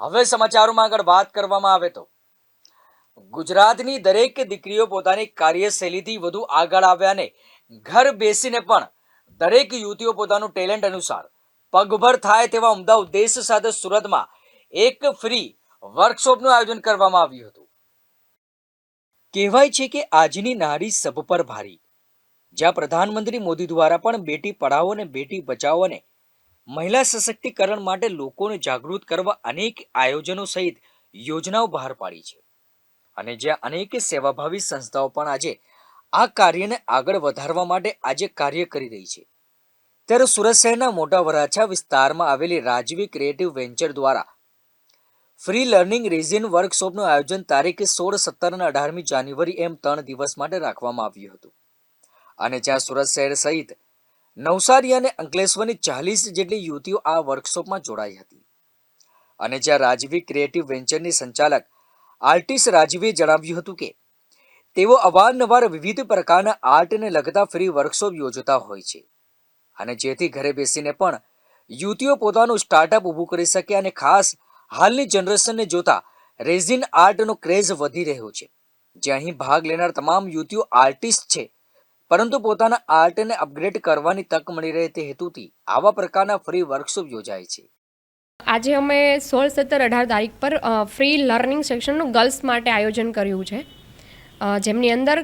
હવે સમાચારોમાં આગળ વાત કરવામાં આવે તો. ગુજરાતની દરેક દીકરીઓ પોતાની કાર્યશૈલીથી વધુ આગળ આવ્યાને ઘર બેસીને પણ દરેક યુવતીઓ પોતાનું ટેલેન્ટ અનુસાર પગભર થાય તેવા ઉમદા ઉદ્દેશ સાથે સુરતમાં એક ફ્રી વર્કશોપનું આયોજન કરવામાં આવ્યું હતું. કહેવાય છે કે આજની નારી સબ પર ભારી. જ્યાં પ્રધાનમંત્રી મોદી દ્વારા પણ બેટી પઢાઓ અને બેટી બચાવો અને મહિલા સશક્તિકરણ માટે લોકોને જાગૃત કરવા અનેક આયોજનો સહિત યોજનાઓ બહાર પાડી છે. અને જ્યાં અનેક સેવાભાવી સંસ્થાઓ પણ આજે આ કાર્યને આગળ વધારવા માટે આજે કાર્ય કરી રહી છે. ત્યારે સુરત શહેરના મોટા વરાછા વિસ્તારમાં આવેલી રાજવી ક્રિએટિવ વેન્ચર દ્વારા ફ્રી લર્નિંગ રેઝિન વર્કશોપનું આયોજન તારીખ સોળ, સત્તર અને અઢારમી જાન્યુઆરી એમ ત્રણ દિવસ માટે રાખવામાં આવ્યું હતું. અને જ્યાં સુરત શહેર સહિત નવસારી અને અંકલેશ્વરની ચાલીસ જેટલી યુવતીઓ આ વર્કશોપમાં જોડાઈ હતી. અને જ્યાં રાજવી ક્રિએટિવ વેન્ચરની સંચાલક આર્ટિસ્ટ રાજવીએ જણાવ્યું હતું કે, તેઓ અવારનવાર વિવિધ પ્રકારના આર્ટને લગતા ફ્રી વર્કશોપ યોજતા હોય છે. અને જેથી ઘરે બેસીને પણ યુવતીઓ પોતાનું સ્ટાર્ટઅપ ઊભું કરી શકે અને ખાસ હાલની જનરેશનને જોતા રેઝિન આર્ટનો ક્રેઝ વધી રહ્યો છે. જે અહીં ભાગ લેનાર તમામ યુવતીઓ આર્ટિસ્ટ છે. પરંતુ પોતાના આર્ટને અપગ્રેડ કરવાની તક મળી રહે તે હેતુથી આવા પ્રકારના ફ્રી વર્કશોપ યોજાય છે. આજે અમે સોળ સત્તર અઢાર તારીખ પર ફ્રી લર્નિંગ સેક્શનનું ગર્લ્સ માટે આયોજન કર્યું છે. જેમની અંદર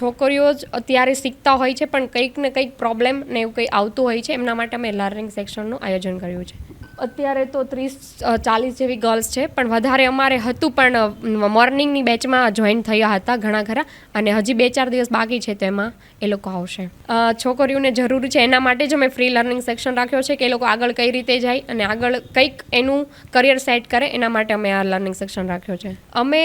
છોકરીઓ જ અત્યારે શીખતા હોય છે, પણ કંઈક ને કંઈક પ્રોબ્લેમ ને એવું કંઈ આવતું હોય છે, એમના માટે અમે લર્નિંગ સેક્શનનું આયોજન કર્યું છે. અત્યારે તો ત્રીસ ચાલીસ જેવી ગર્લ્સ છે, પણ વધારે અમારે હતું પણ મોર્નિંગની બેચમાં જોઈન થયા હતા ઘણા ખરા, અને હજી બે ચાર દિવસ બાકી છે તેમાં એ લોકો આવશે. છોકરીઓને જરૂરી છે, એના માટે જ અમે ફ્રી લર્નિંગ સેક્શન રાખ્યો છે કે એ લોકો આગળ કઈ રીતે જાય અને આગળ કંઈક એનું કરિયર સેટ કરે, એના માટે અમે આ લર્નિંગ સેક્શન રાખ્યો છે. અમે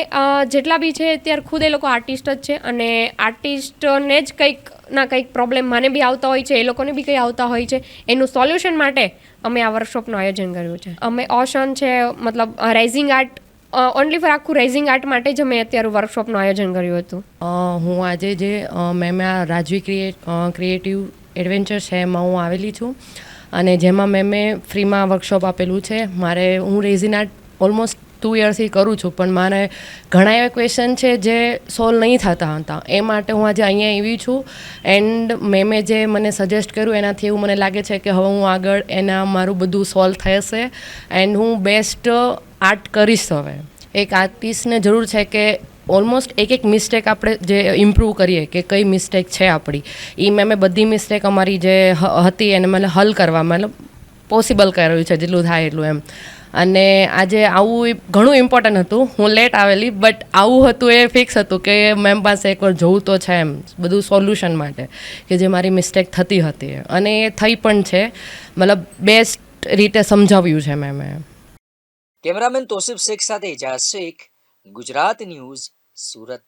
જેટલા બી છે અત્યારે ખુદ એ લોકો આર્ટિસ્ટ જ છે, અને આર્ટિસ્ટને જ કંઈક ના કંઈક પ્રોબ્લેમ મને બી આવતા હોય છે, એ લોકોને બી કંઈ આવતા હોય છે, એનું સોલ્યુશન માટે અમે આ વર્કશોપનું આયોજન કર્યું છે. અમે ઓશન છે, મતલબ રાઇઝિંગ આર્ટ ઓનલી ફોર આખું રાઇઝિંગ આર્ટ માટે જ અમે અત્યારે વર્કશોપનું આયોજન કર્યું હતું. હું આજે જે મેં મેં આ રાજવી ક્રિએટ ક્રિએટિવ એડવેન્ચર છે એમાં હું આવેલી છું અને જેમાં મેં મેં ફ્રીમાં વર્કશોપ આપેલું છે. મારે, હું રેઝિન આર્ટ ઓલમોસ્ટ ટુ યર્સથી કરું છું, પણ મારે ઘણા એવા ક્વેશ્ચન છે જે સોલ્વ નહીં થતા હતા. એ માટે હું આજે અહીંયા આવી છું એન્ડ મેં મેં જે મને સજેસ્ટ કર્યું એનાથી એવું મને લાગે છે કે હવે હું આગળ એના મારું બધું સોલ્વ થશે એન્ડ હું બેસ્ટ આર્ટ કરીશ હવે. એક આર્ટિસ્ટને જરૂર છે કે ઓલમોસ્ટ એક એક મિસ્ટેક આપણે જે ઇમ્પ્રૂવ કરીએ કે કઈ મિસ્ટેક છે આપણી. એ મેં મેં બધી મિસ્ટેક અમારી જે હતી એને મને હલ કરવા, મતલબ પોસિબલ કર્યું છે, જેટલું થાય એટલું એમ. અને આજે આવું ઘણું ઇમ્પોર્ટન્ટ હતું. હું લેટ આવેલી બટ આવું હતું એ ફિક્સ હતું કે મેમ પાસે એકવાર જવું તો છે એમ, બધું સોલ્યુશન માટે, કે જે મારી મિસ્ટેક થતી હતી. અને એ થઈ પણ છે. મતલબ બેસ્ટ રીતે સમજાવ્યું છે મેમે કેમેરામેન તોસિફ શેખ સાથે એજાઝ શેખ, ગુજરાત ન્યૂઝ સુરત.